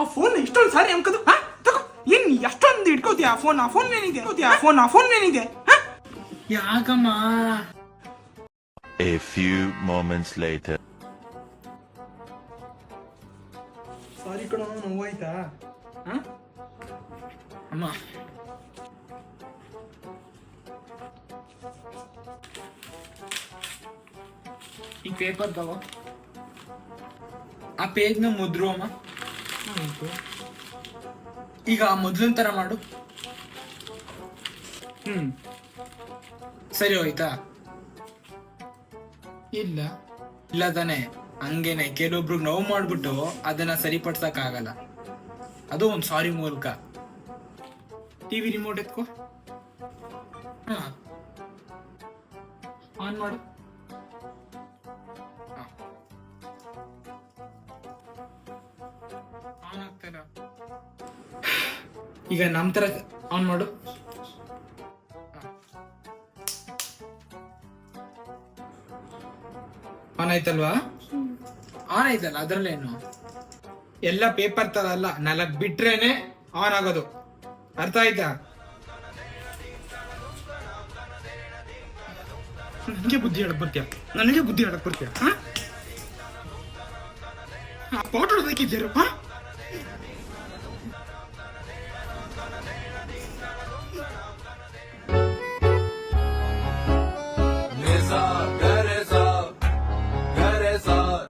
ಆ ಫೋನ್ ಇಷ್ಟೊಂದು ಸಾರಿ ಅಂಕದು ಹಾ? ತಗೋ ಏನ್ ಎಷ್ಟೊಂದು ಇಟ್ಕೋತೀಯ ಆ ಫೋನ್ ಆ ಫೋನ್ ಏನಿದೆ? ಆ ಫೋನ್ ಆ ಫೋನ್ ಏನಿದೆ? ಹಾ? ಯಾಕಮ್ಮ? A few moments later. Sorry ಕಣ ನೋವಾಯ್ತಾ? ಹಾ? ಅಮ್ಮ. ಈ ಪೇಪರ್ ತಗೋ. ಆ ಪೇಜ್ನ ಮುದ್ರು ಅಮ್ಮ. ಈಗ ಮೊದ್ಲಿನ ತರ ಮಾಡು. ಹ್ಮ್. ಸರಿ ಹೋಯ್ತಾ? ಇಲ್ಲ. ಇಲ್ಲ ತಾನೆ. ಹಂಗೇನೆ. ಕೆಲವೊಬ್ರಿಗೆ ನೋವು ಮಾಡ್ಬಿಟ್ಟು ಅದನ್ನ ಸರಿಪಡ್ಸಕ್ ಆಗಲ್ಲ ಅದು ಒಂದು ಸಾರಿ ಮೂಲಕ. ಟಿವಿ ರಿಮೋಟ್ ಎತ್ಕೋ. ಹಾ. ಆನ್ ಮಾಡು. ಈಗ ನಮ್ಮ ತರ ಆನ್ ಮಾಡು. ಆನ್ ಆಯ್ತಲ್ವಾ? ಆನ್ ಆಯ್ತಲ್ಲ ಅದ್ರಲ್ಲೇನು ಎಲ್ಲ ಪೇಪರ್ ತರ ಅಲ್ಲ ನಾಲ್ಕು ಬಿಟ್ರೇನೆ ಆನ್ ಆಗೋದು. ಅರ್ಥ ಆಯ್ತಾ? ನನಗೆ ಬುದ್ಧಿ ಹೇಳಕ್ ಬರ್ತೀಯ? ನನಗೆ ಬುದ್ಧಿ ಹೇಳಕ್ ಬರ್ತೀಯ? ಪಾಟ್ ತೆಗಿದ್ದೀರಪ್ಪ